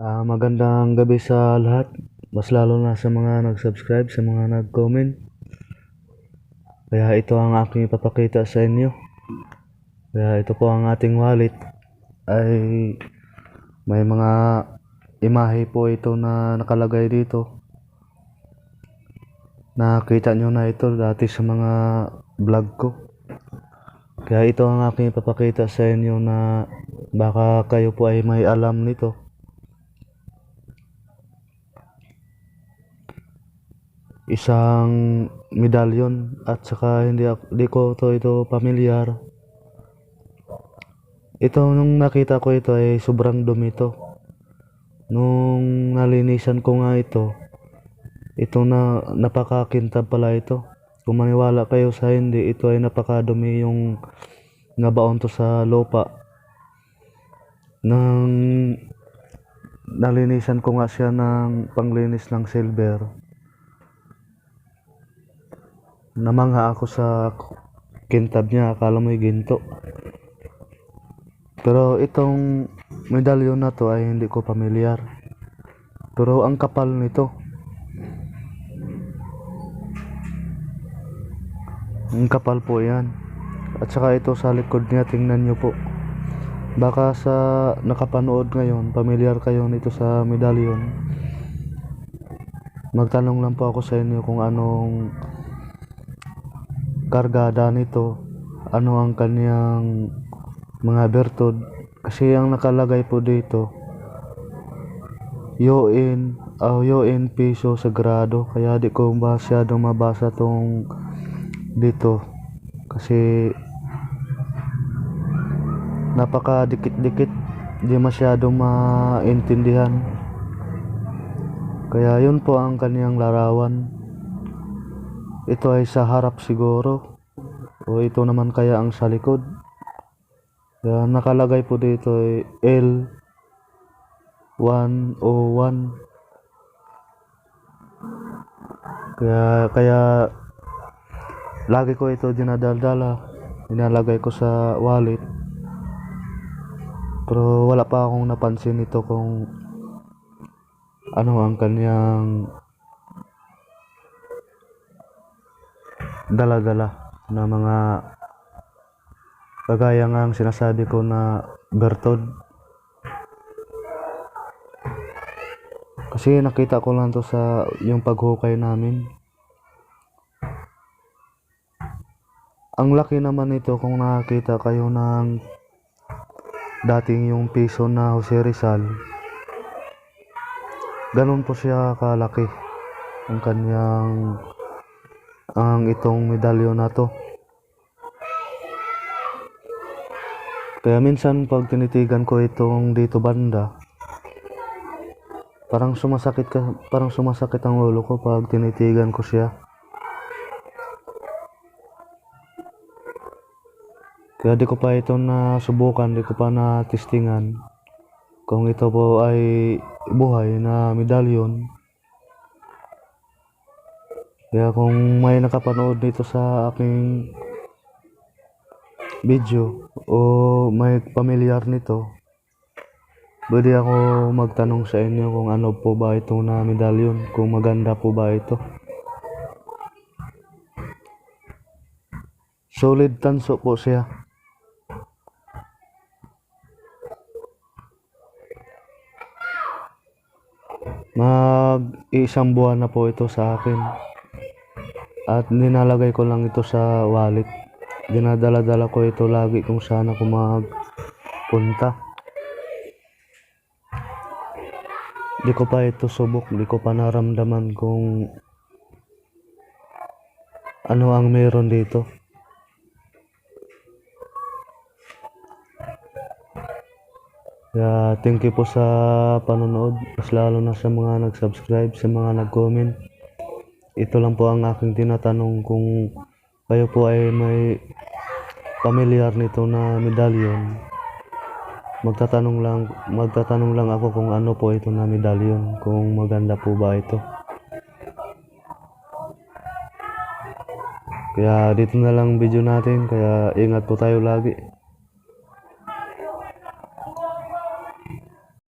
Ah, magandang gabi sa lahat. Mas lalo na sa mga nag-subscribe, sa mga nag-comment. Kaya ito ang aking ipapakita sa inyo. Kaya ito po ang ating wallet. Ay may mga imahe po ito na nakalagay dito. Nakita nyo na ito dati sa mga vlog ko. Kaya ito ang aking ipapakita sa inyo na baka kayo po ay may alam nito. Isang medalyon at saka hindi, ak- di ko to ito pamilyar. Ito nung nakita ko ito ay sobrang dumi to. Nung nalinisan ko nga ito, ito na napakakintab pala ito. Kung maniwala kayo sa hindi, ito ay napakadumi yung nabaon to sa lupa. Nang nalinisan ko nga siya ng panglinis ng silver namangha ako sa kintab niya. Akala mo'y ginto. Pero itong medalyon na to ay hindi ko pamilyar. Pero ang kapal nito. Ang kapal po yan. At saka ito sa likod niya tingnan nyo po. Baka sa nakapanood ngayon pamilyar kayo nito sa medalyon. Magtanong lang po ako sa inyo kung anong kargada nito ano ang kanyang mga bertod. Kasi ang nakalagay po dito Yoin oh, Yoin piso sagrado kaya di ko masyadong mabasa tong dito. Kasi napaka dikit-dikit di masyadong maintindihan. Kaya yun po ang kanyang larawan ito ay sa harap siguro. O ito naman kaya ang sa likod. Kaya nakalagay po dito ay L101. Kaya, kaya lagi ko ito dinadaldala. Inalagay ko sa wallet. Pero wala pa akong napansin ito kung ano ang kanyang dala-dala na mga kagaya nga ang sinasabi ko na bertod. Kasi nakita ko lang to sa yung paghukay namin. Ang laki naman nito kung nakakita kayo ng dating yung piso na Jose Rizal. Ganun po siya kalaki ang kanyang ang itong medalyon na to. Kaya minsan pag tinitigan ko itong dito banda, parang sumasakit ka, parang sumasakit ang ulo ko pag tinitigan ko siya. Kaya di ko pa ito nasubukan, di ko pa natistingan kung ito po ay buhay na medalyon. Kaya kung may nakapanood dito sa aking video o may pamilyar nito, pwede ako magtanong sa inyo kung ano po ba ito na medalyon, kung maganda po ba ito. Solid tanso po siya. Mag isang buwan na po ito sa akin. At ninalagay ko lang ito sa wallet. Dinadala-dala ko ito lagi kung saan ako magpunta. Di ko pa ito subok, di ko pa naramdaman kung ano ang meron dito. Kaya thank you po sa panonood, mas lalo na sa mga nag-subscribe, sa mga nag-comment. Ito lang po ang aking tinatanong kung kayo po ay may pamilyar nito na medalyon. Magtatanong lang, magtatanong lang ako kung ano po ito na medalyon, kung maganda po ba ito. Kaya dito na lang video natin, kaya ingat po tayo lagi.